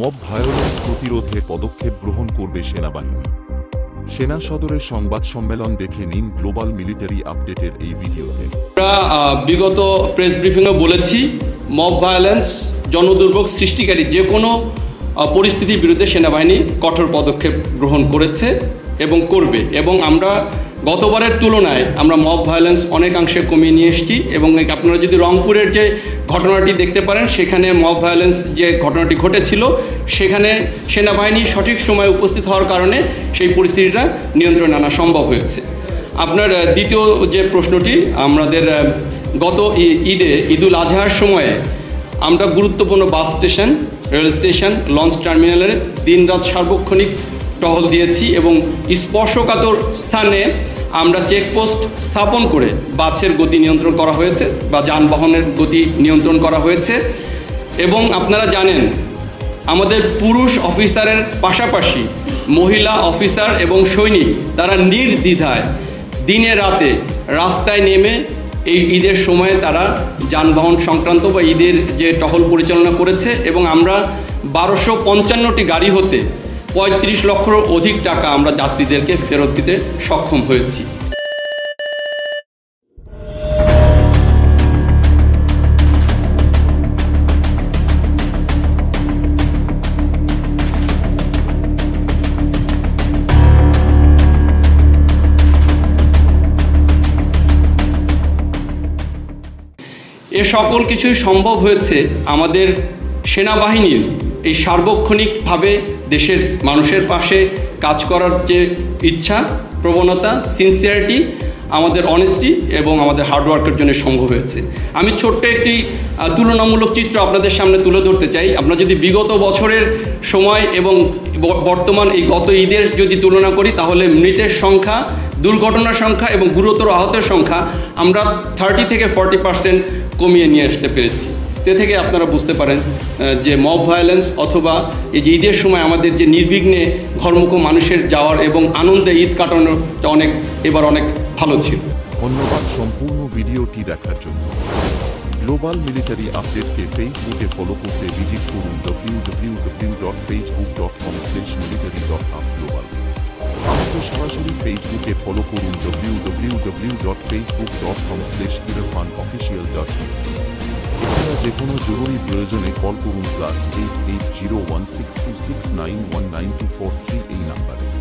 Mob violence প্রতিরোধে পদক্ষেপ গ্রহণ করবে সেনাবাহিনী। সেনা সদরের সংবাদ সম্মেলন দেখে নিন গ্লোবাল মিলিটারি আপডেটের এই ভিডিওতে। আমরা বিগত প্রেস ব্রিফিংয়ে বলেছি, মব ভায়োলেন্স জনদুর্ভোগ সৃষ্টিকারী যে কোনো পরিস্থিতির বিরুদ্ধে সেনাবাহিনী কঠোর পদক্ষেপ গ্রহণ করেছে এবং করবে। এবং আমরা গতবারের তুলনায় আমরা মব ভায়োলেন্স অনেকাংশে কমিয়ে নিয়ে এসেছি এবং আপনারা যদি রংপুরের যে ঘটনাটি দেখতে পারেন, সেখানে মব ভায়োলেন্স যে ঘটনাটি ঘটেছিল, সেখানে সেনাবাহিনী সঠিক সময়ে উপস্থিত হওয়ার কারণে সেই পরিস্থিতিটা নিয়ন্ত্রণে আনা সম্ভব হয়েছে। আপনার দ্বিতীয় যে প্রশ্নটি, আমাদের গত ঈদে, ঈদুল আজহার সময়ে আমরা গুরুত্বপূর্ণ bus station, rail station, launch টার্মিনালের দিনরাত সার্বক্ষণিক টহল দিয়েছি এবং স্পর্শকাতর স্থানে আমরা চেকপোস্ট স্থাপন করে বাসের গতি নিয়ন্ত্রণ করা হয়েছে বা যানবাহনের গতি নিয়ন্ত্রণ করা হয়েছে। এবং আপনারা জানেন, আমাদের পুরুষ অফিসারের পাশাপাশি মহিলা অফিসার এবং সৈনিক তারা নির্দ্বিধায় দিনে রাতে রাস্তায় নেমে এই ঈদের সময়ে তারা যানবাহন সংক্রান্ত বা ঈদের যে টহল পরিচালনা করেছে এবং আমরা বারোশো পঞ্চান্নটি গাড়ি হতে পঁয়ত্রিশ লক্ষর অধিক টাকা আমরা যাত্রীদেরকে ফেরত দিতে সক্ষম হয়েছি। এ সকল কিছুই সম্ভব হয়েছে আমাদের সেনাবাহিনীর এই সার্বক্ষণিকভাবে দেশের মানুষের পাশে কাজ করার যে ইচ্ছা, প্রবণতা সিনসিয়ারিটি আমাদের অনেস্টি এবং আমাদের হার্ডওয়ার্কের জন্য সম্ভব হয়েছে। আমি ছোট্ট একটি তুলনামূলক চিত্র আপনাদের সামনে তুলে ধরতে চাই। আমরা যদি বিগত বছরের সময় এবং বর্তমান এই গত ঈদের যদি তুলনা করি, তাহলে মৃতের সংখ্যা, দুর্ঘটনার সংখ্যা এবং গুরুতর আহতের সংখ্যা আমরা থার্টি থেকে ফর্টি পার্সেন্ট কমিয়ে নিয়ে আসতে পেরেছি। তে থেকে আপনারা বুঝতে পারেন যে মব ভায়োলেন্স অথবা এই যে ঈদের সময় আমাদের যে নির্বিঘ্নে ঘরমুখ মানুষের যাওয়ার এবং আনন্দে ঈদ কাটানোটা অনেক, এবার অনেক ভালো ছিল। ধন্যবাদ সম্পূর্ণ ভিডিওটি দেখার জন্য। গ্লোবাল মিলিটারি আপডেটকে ফেসবুকে ফলো করতে ভিজিট করুন www.facebook.com military.upglobal আমাকে সরাসরি ফেসবুকে ফলো করুন www.facebook.com irfanofficial.com এছাড়া যে কোনো জরুরি প্রয়োজনে কল করুন plus eight eight zero one six two six nine one nine two four three এই নাম্বারে।